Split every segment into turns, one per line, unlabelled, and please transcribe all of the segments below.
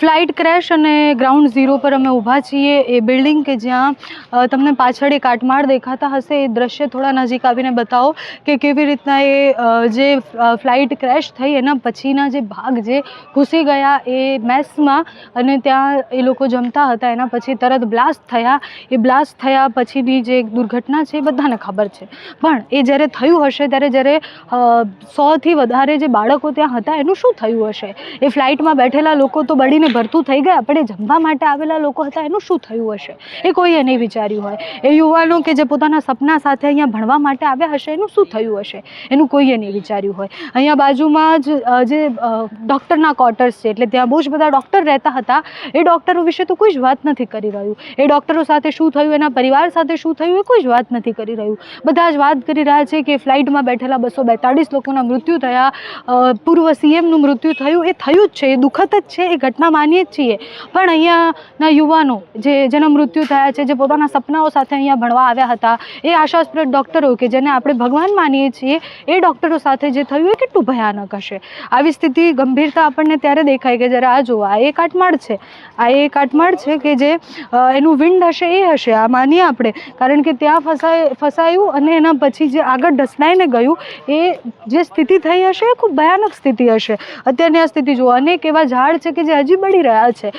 Flight crash અને ground zero પર અમે ઊભા છીએ. એ બિલ્ડિંગ કે જ્યાં તમને પાછળ એ કાટમાળ દેખાતા હશે. એ દ્રશ્ય થોડા નજીક આવીને બતાવો કે કેવી રીતના એ જે ફ્લાઇટ ક્રેશ થઈ એના પછીના જે ભાગ જે ઘૂસી ગયા એ મેસમાં અને ત્યાં એ લોકો જમતા હતા. એના પછી તરત બ્લાસ્ટ થયા. એ બ્લાસ્ટ થયા પછીની જે દુર્ઘટના છે એ બધાને ખબર છે. પણ એ જ્યારે થયું હશે, ત્યારે જ્યારે સોથી વધારે જે બાળકો ત્યાં હતા, એનું શું થયું હશે? એ ફ્લાઇટમાં બેઠેલા લોકો તો બળીને ભરતું થઈ ગયા પણ એ જમવા માટે આવેલા લોકો હતા, એનું શું થયું હશે? એ કોઈએ નહીં વિચાર્યું હોય. એ યુવાનો કે જે પોતાના સપના સાથે અહીંયા ભણવા માટે આવ્યા હશે, એનું શું થયું હશે? એનું કોઈએ નહીં વિચાર્યું હોય. અહીંયા બાજુમાં જ જે ડૉક્ટરના ક્વાર્ટર્સ છે, એટલે ત્યાં બહુ જ બધા ડૉક્ટર રહેતા હતા. એ ડૉક્ટરો વિશે તો કોઈ જ વાત નથી કરી રહ્યું. એ ડૉક્ટરો સાથે શું થયું, એના પરિવાર સાથે શું થયું, એ કોઈ જ વાત નથી કરી રહ્યું. બધા જ વાત કરી રહ્યા છે કે ફ્લાઇટમાં બેઠેલા બસો બેતાળીસ લોકોના મૃત્યુ થયા. પૂર્વ સીએમનું મૃત્યુ થયું, એ થયું જ છે, એ દુઃખદ જ છે, એ ઘટના માનીએ જ છીએ. પણ અહીંયાના યુવાનો જે, જેના મૃત્યુ થયા છે, જે પોતાના સપનાઓ સાથે અહીંયા ભણવા આવ્યા હતા, એ આશાસ્પદ ડૉક્ટરો કે જેને આપણે ભગવાન માનીએ છીએ, એ ડૉક્ટરો સાથે જે થયું એ કેટલું ભયાનક હશે? આવી સ્થિતિ, ગંભીરતા આપણને ત્યારે દેખાય કે જ્યારે આ આ એ કાટમાળ છે. આ એ કાટમાળ છે કે જે એનું વિન્ડ હશે, એ હશે, આ માનીએ આપણે. કારણ કે ત્યાં ફસાય, ફસાયું અને એના પછી જે આગળ ઢસડાઈને ગયું, એ જે સ્થિતિ થઈ હશે એ ખૂબ ભયાનક સ્થિતિ હશે. અત્યારની આ સ્થિતિ જુઓ, અનેક એવા ઝાડ છે કે જે હજી બળી રહ્યા છે.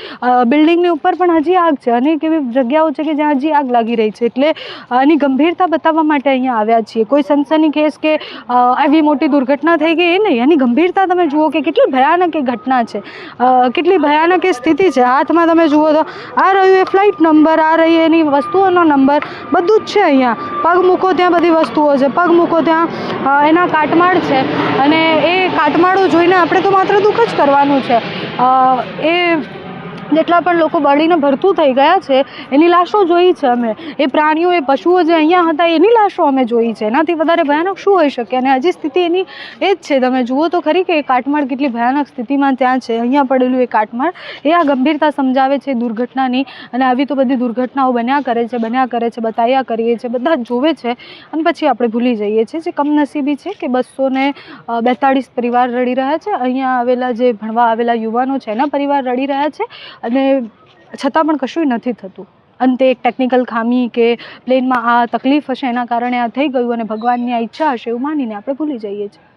બિલ્ડિંગની ઉપર પણ હજી આગ છે. અનેક એવી જગ્યાઓ છે કે જ્યાં હજી આગ લાગી રહી છે. એટલે આની ગંભીરતા બતાવવા માટે અહીંયા આવ્યા છીએ. કોઈ સનસની કેસ કે આવી મોટી દુર્ઘટના થઈ ગઈ એ નહીં. એની ગંભીરતા તમે જુઓ કે કેટલી ભયાનક એ ઘટના છે. કેટલી ભયાનક એ સ્થિતિ છે. હાથમાં તમે જુઓ તો આ રહ્યું એ ફ્લાઇટ નંબર, આ રહી એની વસ્તુઓનો નંબર. બધું જ છે અહીંયા. પગ મૂકો ત્યાં બધી વસ્તુઓ છે. પગ મૂકો ત્યાં એના કાટમાળ છે. અને એ કાટમાળો જોઈને આપણે તો માત્ર દુઃખ જ કરવાનું છે. એ જેટલા પણ લોકો બળીને ભરતું થઈ ગયા છે, એની લાશો જોઈ છે અમે. એ પ્રાણીઓ, એ પશુઓ જે અહીંયા હતા, એની લાશો અમે જોઈ છે. એનાથી વધારે ભયાનક શું હોઈ શકે? અને હજી સ્થિતિ એની એ જ છે. તમે જુઓ તો ખરી કે એ કાટમાળ કેટલી ભયાનક સ્થિતિમાં ત્યાં છે. અહીંયા પડેલું એ કાટમાળ એ આ ગંભીરતા સમજાવે છે દુર્ઘટનાની. અને આવી તો બધી દુર્ઘટનાઓ બન્યા કરે છે, બન્યા કરે છે બતાવ્યા કરીએ છીએ બધા જ જોવે છે. અને પછી આપણે ભૂલી જઈએ છીએ જે કમનસીબી છે કે બસો ને બેતાળીસ પરિવાર રડી રહ્યા છે. અહીંયા આવેલા જે ભણવા આવેલા યુવાનો છે, એના પરિવાર રડી રહ્યા છે. અને છતાં પણ કશું નથી થતું. અંતે એક ટેકનિકલ ખામી કે પ્લેનમાં આ તકલીફ હશે એના કારણે આ થઈ ગયું અને ભગવાનની આ ઈચ્છા હશે એવું માનીને આપણે ભૂલી જઈએ છીએ.